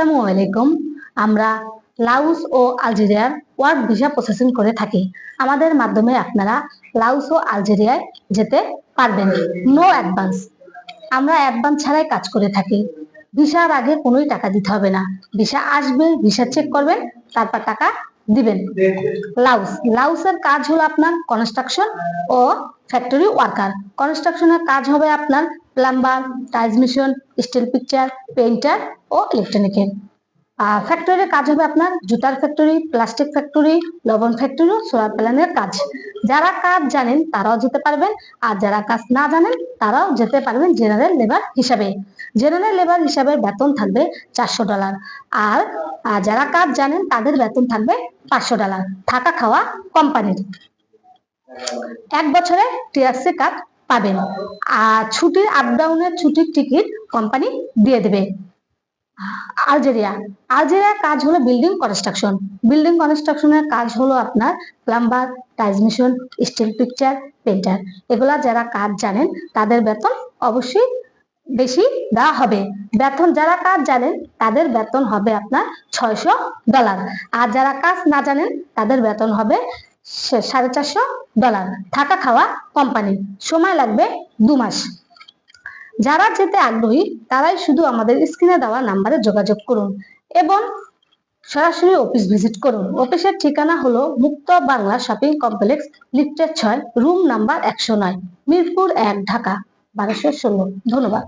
আসসালামু আলাইকুম। আমরা লাউস ও আলজেরিয়ার ওয়ার্ক ভিসা প্রসেসিং করে থাকি। আমাদের মাধ্যমে আপনারা লাউস ও আলজেরিয়ায় যেতে পারবেন। নো অ্যাডভান্স আমরা অ্যাডভান্স ছাড়াই কাজ করে থাকি। ভিসার আগে কোনোই টাকা দিতে হবে না। ভিসা আসবে, ভিসা চেক করবেন, তারপর টাকা দিবেন। লাউস। লাউসের কাজ হলো আপনার কনস্ট্রাকশন ও ফ্যাক্টরি ওয়ার্কার কনস্ট্রাকশনের কাজ হবে আপনার plumber transmission steel picture painter ও ইলেকট্রনিকের ফ্যাক্টরির কাজ হবে আপনার জুতার ফ্যাক্টরি প্লাস্টিক ফ্যাক্টরি লবণ ফ্যাক্টরি সোলার প্যানেলের কাজ। যারা কাজ জানেন তারাও যেতে পারবেন, আর যারা কাজ না জানেন তারাও যেতে পারবেন জেনারেল লেবার হিসাবে। জেনারেল লেবার হিসাবে বেতন থাকবে চারশো ডলার আর আর যারা কাজ জানেন তাদের বেতন থাকবে পাঁচশো ডলার থাকা খাওয়া কোম্পানির এক বছরে টিআরসি কার্ড পাবেন। আর ছুটির আপ ডাউনের ছুটির টিকিট কোম্পানি দিয়ে দেবে। আলজেরিয়া। আলজেরিয়ার কাজ হলো বিল্ডিং কনস্ট্রাকশন বিল্ডিং কনস্ট্রাকশনের কাজ হলো আপনার plumber transmission steel picture painter এগুলা যারা কাজ জানেন, তাদের বেতন অবশ্যই বেশি দেওয়া হবে। বেতন যারা কাজ জানেন, তাদের বেতন হবে আপনার ছয়শো ডলার। আর যারা কাজ না জানেন, তাদের বেতন হবে সাড়ে চারশো ডলার থাকা খাওয়া কোম্পানি সময় লাগবে দু মাস। যারা যেতে আগ্রহী, তারাই শুধু আমাদের স্ক্রিনে দেওয়া নাম্বারে যোগাযোগ করুন এবং সরাসরি অফিস ভিজিট করুন। অফিসের ঠিকানা হলো মুক্ত বাংলা শপিং কমপ্লেক্স লিফটের ছয় রুম নাম্বার একশো নয়, মিরপুর এক, ঢাকা, বারোশো ষোলো। ধন্যবাদ।